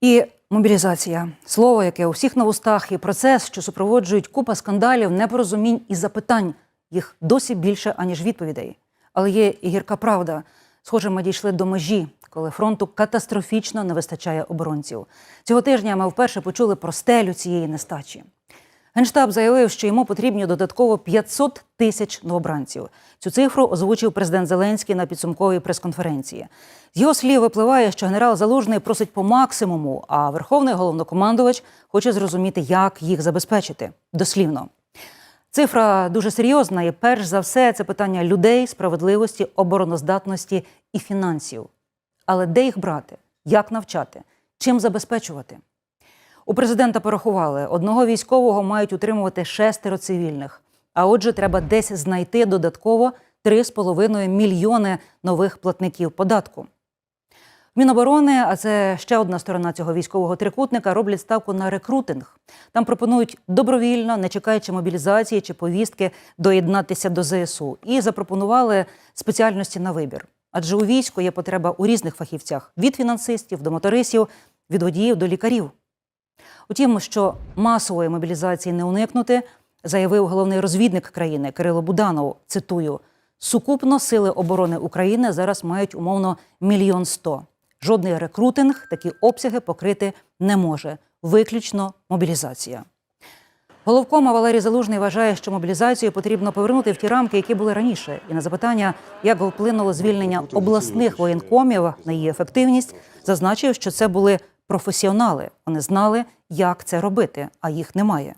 І мобілізація слово, яке у всіх на вустах, і процес, що супроводжують купа скандалів, непорозумінь і запитань. Їх досі більше, аніж відповідей. Але є і гірка правда. Схоже, ми дійшли до межі, коли фронту катастрофічно не вистачає оборонців. Цього тижня ми вперше почули про стелю цієї нестачі. Генштаб заявив, що йому потрібні додатково 500 тисяч новобранців. Цю цифру озвучив президент Зеленський на підсумковій прес-конференції. З його слів випливає, що генерал Залужний просить по максимуму, а верховний головнокомандувач хоче зрозуміти, як їх забезпечити. Дослівно. Цифра дуже серйозна, і перш за все це питання людей, справедливості, обороноздатності і фінансів. Але де їх брати? Як навчати? Чим забезпечувати? У президента порахували, одного військового мають утримувати шестеро цивільних. А отже, треба десь знайти додатково 3,5 мільйони нових платників податку. Міноборони, а це ще одна сторона цього військового трикутника, роблять ставку на рекрутинг. Там пропонують добровільно, не чекаючи мобілізації чи повістки, доєднатися до ЗСУ і запропонували спеціальності на вибір. Адже у війську є потреба у різних фахівцях: від фінансистів до моторисів, від водіїв до лікарів. Утім, що масової мобілізації не уникнути, заявив головний розвідник країни Кирило Буданов. Цитую: сукупно сили оборони України зараз мають умовно мільйон сто. Жодний рекрутинг такі обсяги покрити не може. Виключно мобілізація. Головкома Валерій Залужний вважає, що мобілізацію потрібно повернути в ті рамки, які були раніше. І на запитання, як вплинуло звільнення обласних воєнкомів на її ефективність, зазначив, що це були професіонали. Вони знали, як це робити, а їх немає.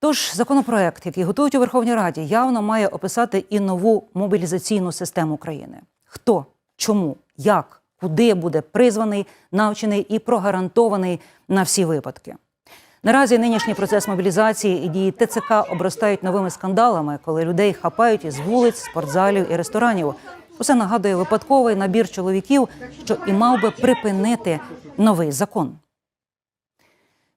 Тож законопроект, який готують у Верховній Раді, явно має описати і нову мобілізаційну систему країни. Хто, чому, як, куди буде призваний, навчений і прогарантований на всі випадки. Наразі нинішній процес мобілізації і дії ТЦК обростають новими скандалами, коли людей хапають із вулиць, спортзалів і ресторанів. Усе нагадує випадковий набір чоловіків, що і мав би припинити новий закон.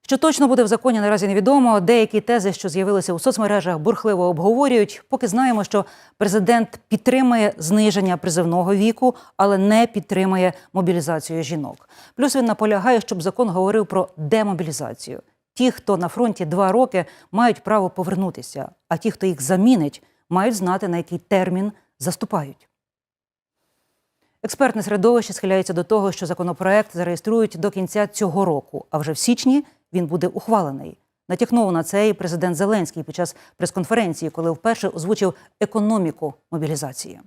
Що точно буде в законі, наразі невідомо. Деякі тези, що з'явилися у соцмережах, бурхливо обговорюють. Поки знаємо, що президент підтримує зниження призивного віку, але не підтримує мобілізацію жінок. Плюс він наполягає, щоб закон говорив про демобілізацію. Ті, хто на фронті два роки, мають право повернутися, а ті, хто їх замінить, мають знати, на який термін заступають. Експертне середовище схиляється до того, що законопроект зареєструють до кінця цього року, а вже в січні він буде ухвалений. Натякнув на це і президент Зеленський під час прес-конференції, коли вперше озвучив економіку мобілізації.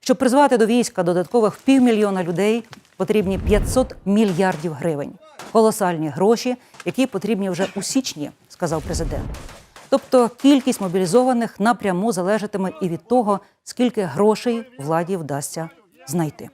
Щоб призвати до війська додаткових півмільйона людей, потрібні 500 мільярдів гривень. Колосальні гроші, які потрібні вже у січні, сказав президент. Тобто кількість мобілізованих напряму залежатиме і від того, скільки грошей владі вдасться знайти.